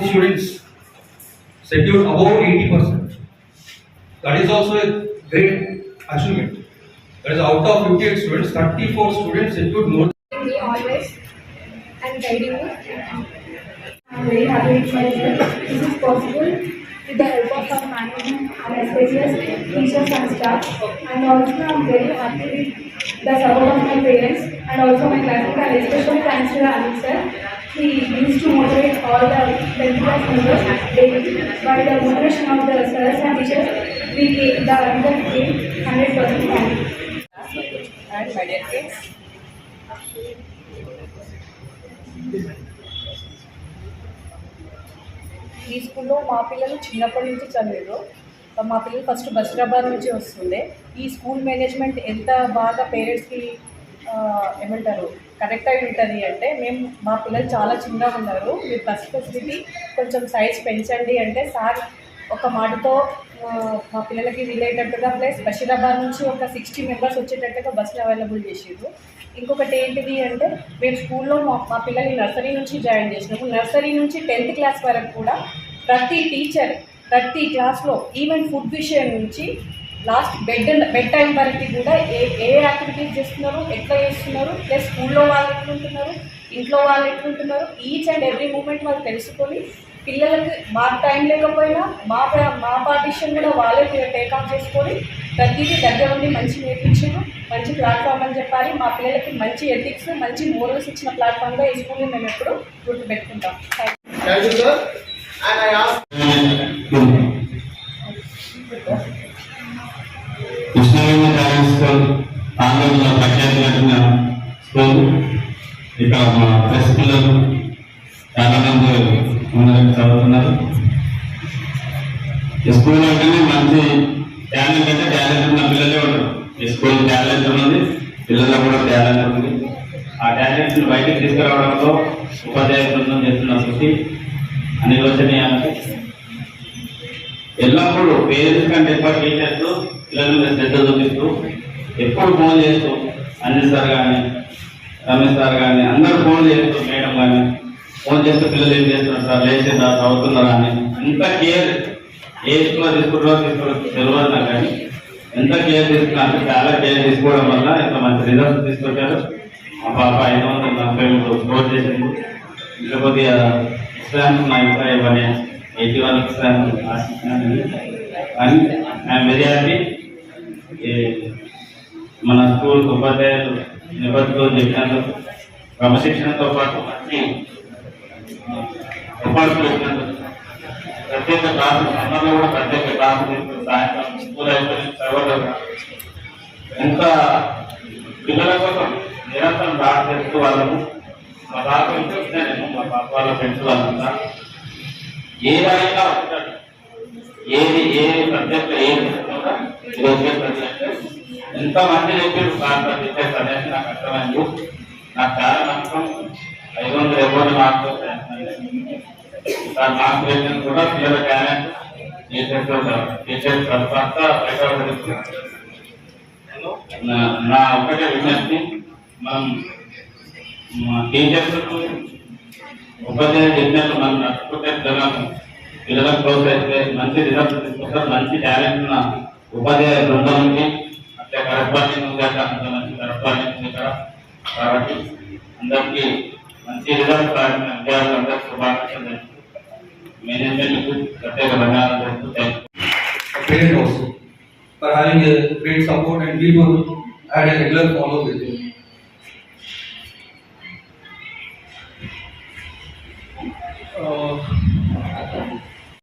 students secured above 80%. That is also a great achievement. That is out of 58 students, 34 students secured more me always and guiding. I'm very happy with my result. This is possible with the help of our management and especially teachers and staff. And also I'm very happy with the support of my parents and also my classmates and especially thanks to the Anil sir. He used to motivate all the 10th class members daily. By the motivation of the scholars and teachers, we gave the result came 100% fine. and my dear kids. ఈ స్కూల్లో మా పిల్లలు చిన్నప్పటి నుంచి చదివారు మా పిల్లలు first Basheerabad నుంచి వస్తుండే ఈ స్కూల్ మేనేజ్మెంట్ ఎంత బాగా పేరెంట్స్కి ఏమంటారు కనెక్ట్ అయి ఉంటుంది అంటే మేము మా పిల్లలు చాలా చిన్నగా ఉన్నారు. మీరు బస్ ఫెసిలిటీ కొంచెం సైజ్ పెంచండి అంటే సార్ ఒక మాటతో మా పిల్లలకి వీలయ్యేటట్టుగా ప్లస్ బషీరాబాద్ నుంచి ఒక సిక్స్టీ మెంబర్స్ వచ్చేటట్టుగా బస్సులు అవైలబుల్ చేసారు ఇంకొకటి ఏంటిది అంటే మేము స్కూల్లో మా మా పిల్లల్ని నర్సరీ నుంచి జాయిన్ చేసినాము. నర్సరీ నుంచి టెన్త్ క్లాస్ వరకు కూడా ప్రతి టీచర్ ప్రతి క్లాస్లో ఈవెన్ ఫుడ్ విషయం నుంచి లాస్ట్ బెడ్ బెడ్ టైం వరకు కూడా ఏ ఏ యాక్టివిటీస్ చేస్తున్నారు ఎట్లా చేస్తున్నారు ప్లస్ స్కూల్లో వాళ్ళు ఎట్లుంటున్నారు ఇంట్లో వాళ్ళు ఎట్లుంటున్నారు ఈచ్ అండ్ ఎవ్రీ మూమెంట్ వాళ్ళు తెలుసుకొని పిల్లలకి మా టైం లేకపోయినా మా మా పార్టిషన్ కూడా వాళ్ళే టేక్ ఆఫ్ చేసుకొని ప్రతిదీ దగ్గర ఉండి మంచి నేర్పించారు మంచి ప్లాట్ఫామ్ అని చెప్పాలి. మా పిల్లలకి మంచి ఎథిక్స్ మంచి మోరల్స్ ఇచ్చిన ప్లాట్ఫామ్గా ఈ స్కూల్ని మేము ఎప్పుడు గుర్తుపెట్టుకుంటాం. థ్యాంక్ Thank స్కూల్ ఇక్కడ మా ప్రెస్ పిల్లలు చాలా మంది చదువుతున్నారు. ఈ స్కూల్ అంటేనే మంచి టాలెంట్ అంటే టాలెంట్ ఉన్న పిల్లలే ఉంటారు. ఈ స్కూల్ టాలెంట్ ఉన్నది పిల్లల్లో కూడా టాలెంట్ ఉంది. ఆ టాలెంట్స్ బయటకు తీసుకురావడంలో ఉపాధ్యాయ బృందం చేస్తున్న కృషి అనిర్వచనీయానికి. ఎల్లప్పుడూ పేరెంట్స్ కంటే ఎక్కువ టీచర్స్ పిల్లల మీద శ్రద్ధ చూపిస్తూ ఎప్పుడు ఫోన్ చేస్తూ అందిస్తారు కానీ రమేష్ సార్ కానీ అందరూ ఫోన్ చేస్తూ మేడం కానీ ఫోన్ చేస్తూ పిల్లలు ఏం చేస్తున్నారు సార్? లేచిందా చదువుతున్నారా అని ఎంత కేర్ ఏ స్కూల్లో తీసుకుంటారో తీసుకోవడం తెలియదు నాకు కానీ ఎంత కేర్ తీసుకున్నారు చాలా కేర్ తీసుకోవడం వల్ల ఇంత మంచి రిజల్ట్స్ తీసుకొచ్చారు. మా పాప ఐదు వందల నలభై మూడు స్కోర్ చేసింది. ఇంకా కొద్దిగా ఎగ్జామ్స్ నా ఇంకా ఇవన్నీ ఎయిటీ వన్ ఎగ్జామ్స్ అని ఐఎమ్ వెరీ హ్యాపీ మన స్కూల్ ఉపాధ్యాయులు నిబద్ధతలు చెప్పినందుకు క్రమశిక్షణతో పాటు మంచి ఉపాధులు ప్రత్యేక క్లాసులు సమ్మర్లో కూడా ప్రత్యేక క్లాసులు సాయంత్రం స్కూల్ అయిపోయిన తర్వాత ఎంత పిల్లల కోసం నిరంతరం దాడి చేస్తూ వాళ్ళము మా పాప నేను మా పాప వాళ్ళ ఫ్రెండ్స్ వాళ్ళంతా ఏ రకంగా ఉంటాడు ఏది ఏ సబ్జెక్ట్ ఏది ప్రత్యేక ఇంతమంది సబ్జెక్ట్ ఎంత మంది చెప్పారు సార్ సబ్జెక్ట్ అనేది నాకు అర్థమైంది. నాకు చాలా నమ్మకం. ఐదు వందల ఇవ్వండి మార్క్స్ సార్ మార్క్స్ వెళ్ళిన కూడా పిల్లల టాలెంట్ టీచర్స్ టీచర్స్ తర్వాత నా- ఒకటే విజ్ఞప్తి. మనం టీచర్లకు టీచర్స్ ఉపాధ్యాయులు చెప్పినట్టు మనం నడుచుకుంటే పిల్లలను పిల్లలకు ప్రోత్సహిస్తే మంచి రిజల్ట్ తీసుకొస్తారు. మంచి టాలెంట్ ఉన్న ఉపాధ్యాయ బృందం ఉంది. అట్లే కరస్పాండింగ్ ఉంది అట్లా అంత మంచి కరస్పాండింగ్ ఉంది ఇక్కడ కాబట్టి అందరికీ మంచి రిజల్ట్ సాధించిన విద్యార్థులందరూ శుభాకాంక్షలు మేనేజ్మెంట్కు ప్రత్యేక ధన్యవాదాలు తెలుపుతూ thank you parent also for having a great support and we will had a regular follow with him. Uh,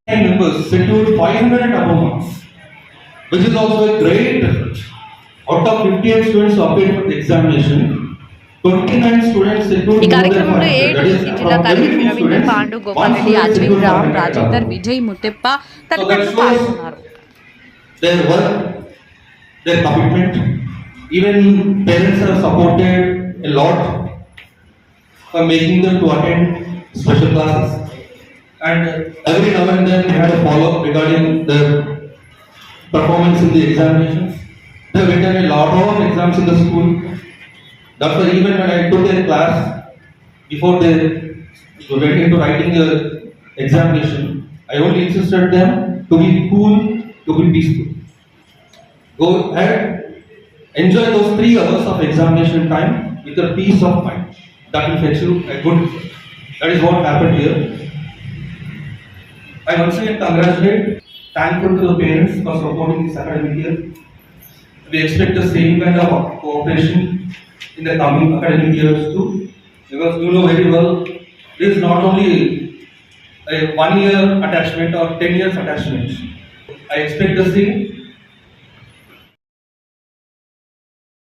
nine members secured 500 and above marks, which is also a great effort. Out of 58 students who appeared for the examination, 29 students secured ఈ more than కార్యక్రమంలో 500. ఏడు That is, జిల్లా from collector 72 Ravindra students, Pandu one Gopal Reddy student Ajwin secured Ram 500. Rajender Vijay Mutteppa that తదితరులు shows- పాల్గొన్నారు their work, their commitment. Even parents have supported a lot for making them to attend special classes. And every now and then we had a follow up regarding their performance in the examinations. They have written a lot of exams in the school. Therefore, even when I took their class, before they went into writing the examination, I only insisted them to be cool, to be peaceful. Go ahead, enjoy those three hours of examination time with a peace of mind. That will fetch you a good. That is what happened here. I once again congratulate, thankful to the parents for supporting this academic year. We expect the same kind of cooperation in the coming academic years too. Because you know very well, this is not only a one year attachment or ten years attachment. I expect the same